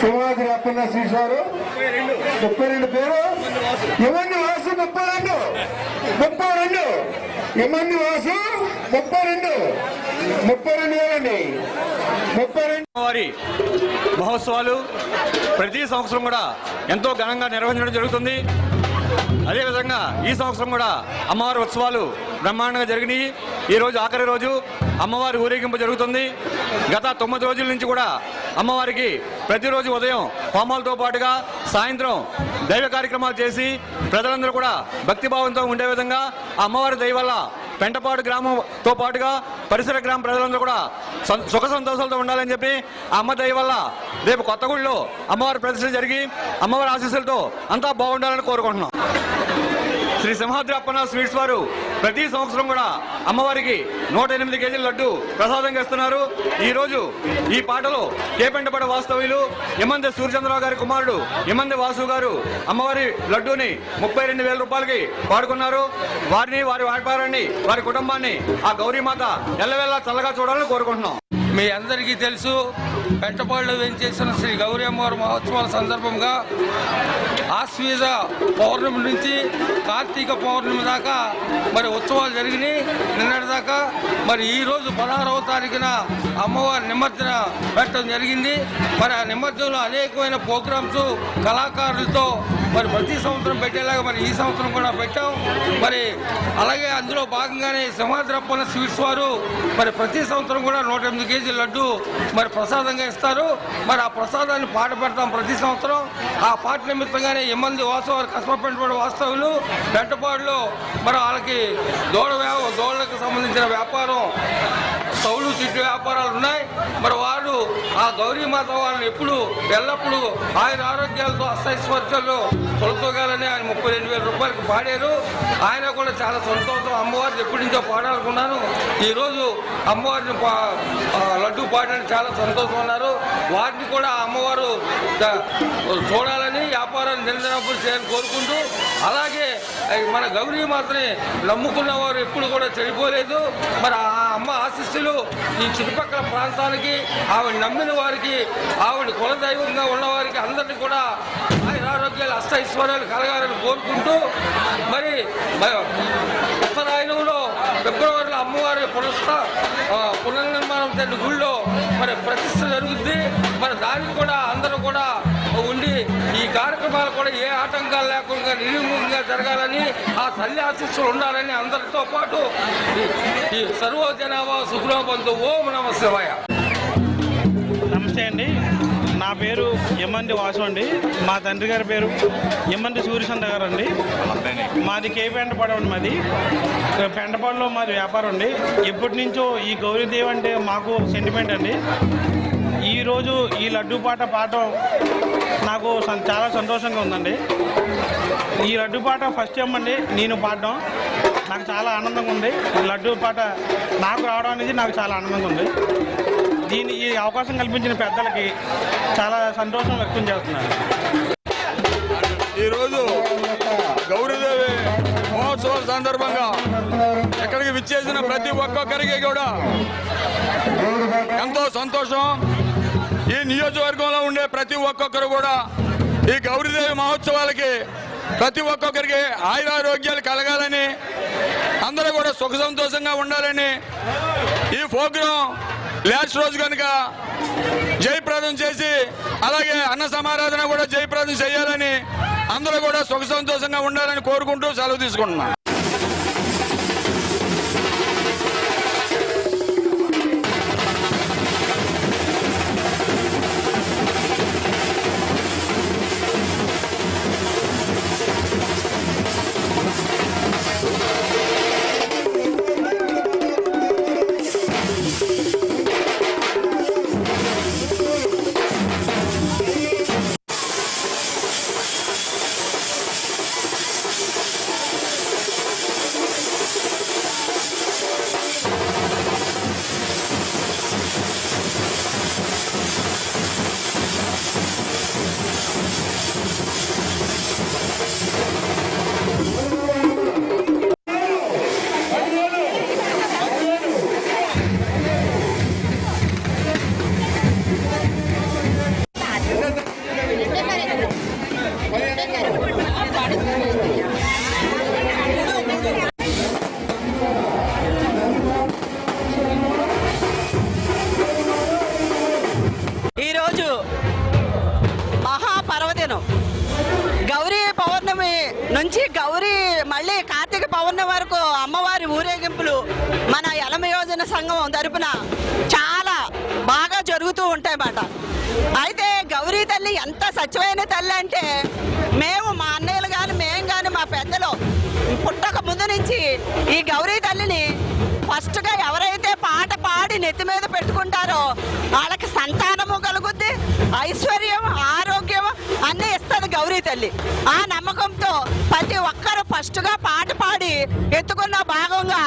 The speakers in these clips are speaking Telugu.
సింహాద్రి అప్పన్న శ్రీశారు. ముప్పై రెండు పేరు. ఎవరిని వాసు ముప్పై రెండు. ముప్పై రెండు. ఇవన్నీ వాసు ముప్పై రెండు. ముప్పై రెండు వేలండి. ముప్పై రెండు. వారి మహోత్సవాలు ప్రతి సంవత్సరం కూడా ఎంతో ఘనంగా నిర్వహించడం జరుగుతుంది. అదేవిధంగా ఈ సంవత్సరం కూడా అమ్మవారి ఉత్సవాలు బ్రహ్మాండంగా జరిగినాయి. ఈ రోజు ఆఖరి రోజు అమ్మవారి ఊరేగింపు జరుగుతుంది. గత తొమ్మిది రోజుల నుంచి కూడా అమ్మవారికి ప్రతిరోజు ఉదయం హోమాలతో పాటుగా సాయంత్రం దైవ కార్యక్రమాలు చేసి ప్రజలందరూ కూడా భక్తిభావంతో ఉండే విధంగా ఆ అమ్మవారి దయ వల్ల పెంటపాడు గ్రామంతో పాటుగా పరిసర గ్రామ ప్రజలందరూ కూడా సుఖ సంతోషాలతో ఉండాలని చెప్పి ఆ అమ్మ దయ వల్ల రేపు కొత్తగూడలో అమ్మవారి ప్రదర్శన జరిగి అమ్మవారి ఆశీస్సులతో అంతా బాగుండాలని కోరుకుంటున్నాం. శ్రీ సింహాద్రి అప్పన్న స్వీట్స్ వారు ప్రతి సంవత్సరం కూడా అమ్మవారికి నూట ఎనిమిది కేజీల లడ్డు ప్రసాదంగా ఇస్తున్నారు ఈరోజు ఈ పాటలో కేపెంటపడ వాస్తవ్యులు ఎమ్మంది సూర్యచంద్రరావు గారి కుమారుడు ఎమ్మంది వాసు గారు అమ్మవారి లడ్డూని ముప్పై రెండు వేల రూపాయలకి పాడుకున్నారు వారిని వారి వ్యాపారాన్ని వారి కుటుంబాన్ని ఆ గౌరీమాత ఎల్లవెల్లా చల్లగా చూడాలని కోరుకుంటున్నాం. మీ అందరికీ తెలుసు పెంటపాడులో వెంచేసిన శ్రీ గౌరీ అమ్మవారి మహోత్సవాల సందర్భంగా ఆశ్వీజ పౌర్ణమి నుంచి కార్తీక పౌర్ణమి దాకా మరి ఉత్సవాలు జరిగినాయి. నిన్నటి దాకా మరి ఈరోజు పదహారవ తారీఖున అమ్మవారి నిమజ్జన పెట్టడం జరిగింది. మరి ఆ నిమజ్జనంలో అనేకమైన ప్రోగ్రామ్స్ కళాకారులతో మరి ప్రతి సంవత్సరం పెట్టేలాగా మరి ఈ సంవత్సరం కూడా పెట్టాం. మరి అలాగే అందులో భాగంగానే సింహాద్రప్పన స్వీట్స్ వారు మరి ప్రతి సంవత్సరం కూడా నూట ఎనిమిది కేజీ లడ్డు మరి ప్రసాదంగా ఇస్తారు. మరి ఆ ప్రసాదాన్ని పాట పెడతాం ప్రతి సంవత్సరం. ఆ పాట నిమిత్తంగానే ఎమ్మంది వాసవారు కష్టపెట్టుబడి వాస్తవులు పెంటపాడులో మరి వాళ్ళకి దూడ వ్యా దూడలకు సంబంధించిన వ్యాపారం సౌలు వ్యాపారాలు ఉన్నాయి. మరి వారు ఆ గౌరీమాత వాళ్ళని ఎప్పుడు ఎల్లప్పుడూ ఆయన ఆరోగ్యాలతో అష్టైశ్వర్యాలు తొలతోగాలని ఆయన ముప్పై రెండు వేల రూపాయలకు పాడారు. ఆయన కూడా చాలా సంతోషం. అమ్మవారిని ఎప్పటి నుంచో పాడాలనుకున్నాను. ఈరోజు అమ్మవారిని పా లడ్డు పాడడానికి చాలా సంతోషం ఉన్నారు వారిని కూడా అమ్మవారు చూడాలని వ్యాపారాన్ని నిరంతరం చేయాలని కోరుకుంటూ అలాగే మన మన గౌరీమాతని నమ్ముకున్న వారు ఎప్పుడు కూడా చెడిపోలేదు. మరి ఆ అమ్మ ఆశిస్సులు ఈ చుట్టుపక్కల ప్రాంతానికి ఆవిడ నమ్మిన వారికి ఆవిడ కులదైవంగా ఉన్నవారికి అందరినీ కూడా ఆయన ఆరోగ్యాలు అష్ట ఐశ్వర్యాలు కలగాలని కోరుకుంటూ మరి ఉత్తరాయణంలో ఫిబ్రవరిలో అమ్మవారి పునః పునర్నిర్మాణం చెందిన గుళ్ళో మరి ప్రతిష్ట జరుగుద్ది. మరి దానికి కూడా అందరూ కూడా ఉండి ఈ కార్యక్రమాలు కూడా ఏ ఆటంకాలు లేకుండా నిర్విఘ్నంగా జరగాలని ఆ తల్లి ఆశీస్సులు ఉండాలని అందరితో పాటు ఈ- ఈ సర్వజనాభా సుఖనోబంధు ఓం నమ శివాయ. నమస్తే అండి. నా పేరు ఎమ్మండి వాసు అండి. మా తండ్రి గారి పేరు ఎమ్మండి సూర్యచంద్ర గారు అండి. మాది కే పెంటపాడు అండి మాది. పెంటపాడులో మాది వ్యాపారం అండి. ఎప్పటి నుంచో ఈ గౌరీదేవి అంటే మాకు సెంటిమెంట్ అండి. ఈరోజు ఈ లడ్డు పాట పాడటం నాకు చాలా సంతోషంగా ఉందండి. ఈ లడ్డు పాట ఫస్ట్ టైం అండి నేను పాడడం. నాకు చాలా ఆనందంగా ఉంది. ఈ లడ్డు పాట నాకు రావడం అనేది నాకు చాలా ఆనందంగా ఉంది. దీని ఈ అవకాశం కల్పించిన పెద్దలకి చాలా సంతోషం వ్యక్తం చేస్తున్నాను ఈరోజు గౌరీదేవి మహోత్సవం సందర్భంగా ఇక్కడికి విచ్చేసిన ప్రతి ఒక్కొక్కరికి కూడా ఎంతో సంతోషం. ఈ నియోజకవర్గంలో ఉండే ప్రతి ఒక్కొక్కరు కూడా ఈ గౌరీదేవి మహోత్సవాలకి ప్రతి ఒక్కొక్కరికి ఆయురారోగ్యాలు కలగాలని అందరూ కూడా సుఖ సంతోషంగా ఉండాలని ఈ ప్రోగ్రాం లాస్ట్ రోజు కనుక జయప్రదం చేసి అలాగే అన్న సమారాధన కూడా జయప్రదం చేయాలని అందరూ కూడా సుఖ సంతోషంగా ఉండాలని కోరుకుంటూ సెలవు తీసుకుంటున్నాను తల్లి. ఆ నమ్మకంతో ప్రతి ఒక్కరు ఫస్ట్గా పాట పాడి ఎత్తుకున్న భాగంగా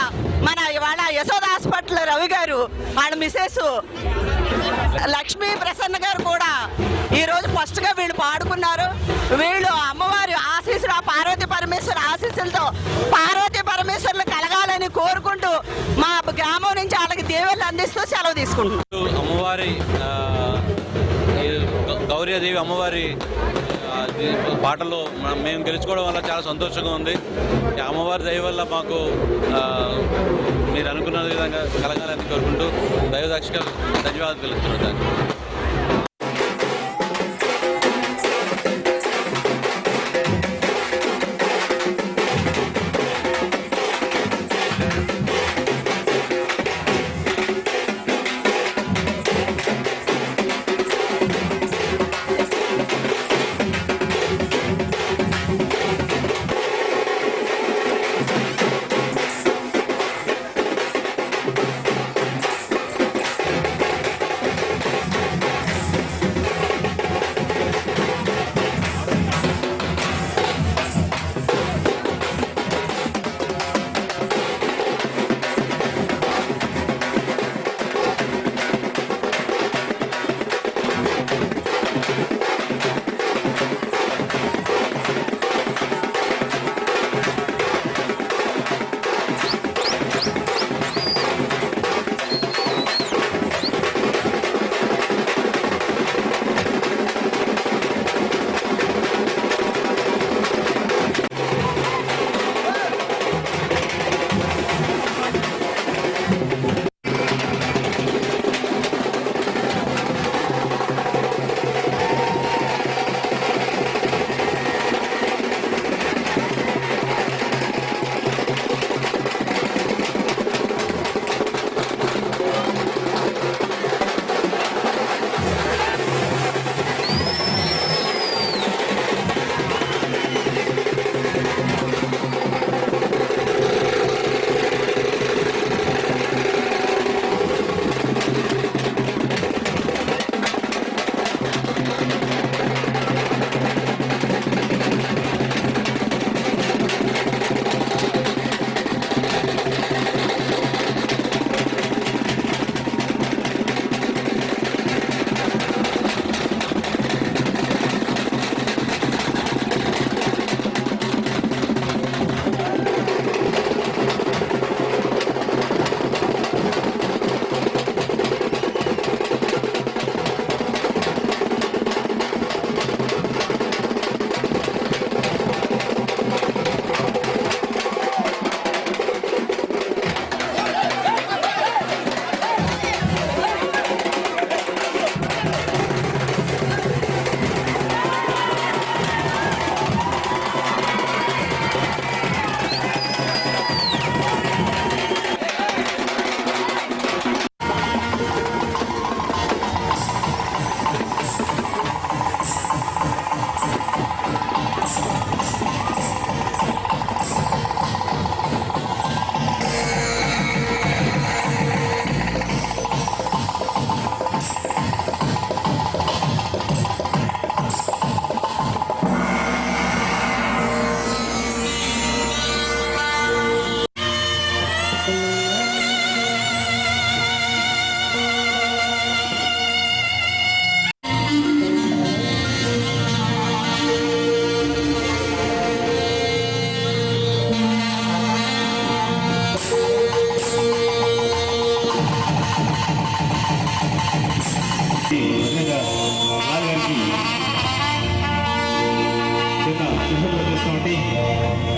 మన ఇవాళ యశోద హాస్పిటల్ రవి గారు వాళ్ళ మిసెస్ లక్ష్మీ ప్రసన్న గారు కూడా ఈరోజు ఫస్ట్గా వీళ్ళు పాడుకున్నారు. వీళ్ళు అమ్మవారి ఆశీస్సులు ఆ పార్వతీ పరమేశ్వర ఆశీస్సులతో పార్వతీ పరమేశ్వరులు కలగాలని కోరుకుంటూ మా గ్రామం నుంచి వాళ్ళకి దేవుళ్ళు అందిస్తూ సెలవు తీసుకుంటున్నాం. అమ్మవారి గౌరీదేవి అమ్మవారి పాటలు పాటలో మనం మేము గెలుచుకోవడం వల్ల చాలా సంతోషంగా ఉంది. ఈ అమ్మవారి దయ వల్ల మాకు మీరు అనుకున్న విధంగా కలగాలని కోరుకుంటూ దైవదక్షిగా ధన్యవాదాలు తెలుస్తున్నాను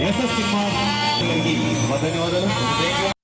ఎస్ఎస్ సినిమా. ధన్యవాదాలు